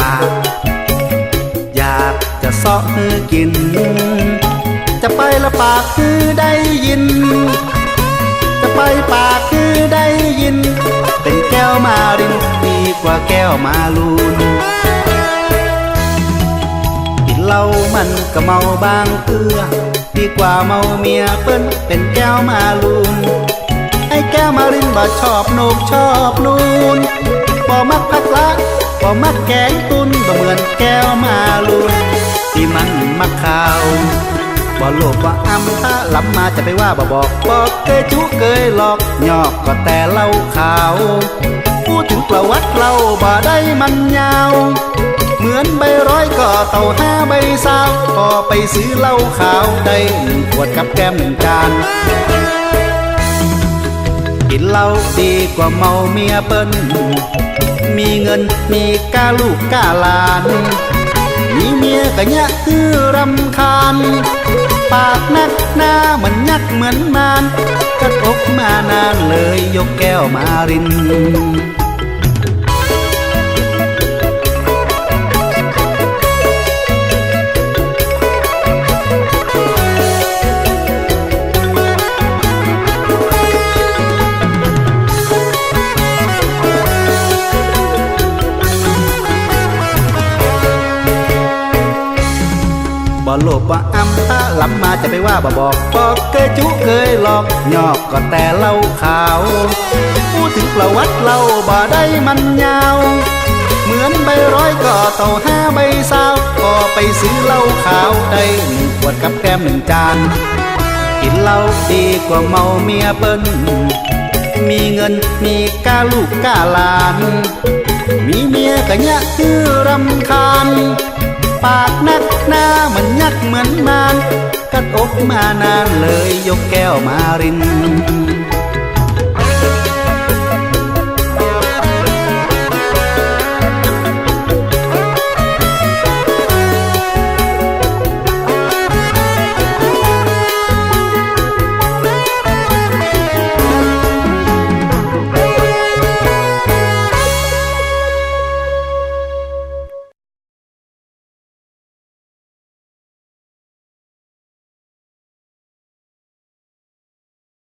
ปาก อยากจะเซาะมือกิน จะไปละปากคือได้ยิน จะไปปากคือได้ยิน เป็นแก้วมารินดีกว่าแก้วมาลูนกินเหล้ามันก็เมาบางเพื่อดีกว่าเมาเมียเปิ้นเป็นแก้วมาลูนไอ้แก้วมารินบ่ชอบนกชอบนูนบ่มักพักละ บ่มักแกงตุนบ่เหมือนแก้วมาลูนที่มันมักข่าวบ่โลภบ่อำถ้าล้ำมาจะไปว่าบ่บอกบอกเคยจุเคยหลอกยอกก็แต่เล่าข่าวพูดถึงประวัติเราบ่ได้มันยาว เหมือนใบร้อยก็เต่าห้าใบสาวก็ไปซื้อเหล้าขาวได้หนึ่งขวดกับแก้มหนึ่งจานกินเหล้าดีกว่าเมาเมียเปิ้น มีเงิน มีกาลูกกาลาน มีเมียก็ยะคือรำคาญ ปากนักหน้ามันยักเหมือนมานกัดอกมานานเลยยกแก้วมาริน บ่โลภบ่อำถ้าลำมาจะไปว่าบ่บอกบอกเคยจุเคยหลอกยอกก็แต่เล่าข่าว พูดถึงประวัติเราบ่ได้มันยาว เหมือนใบร้อยก็เต่าห้าใบสาวก็ไปซื้อเหล้าขาวได้หนึ่งขวดกับแก้มหนึ่งจาน กินเหล้าดีกว่าเมาเมียเปิ้นมีเงินมีก้าลูกก้าหลาน มีเมียก็ยคือรำคาญ ปากนักหน้ามันยักเหมือนมานกัดอกมานานเลยยกแก้วมาริน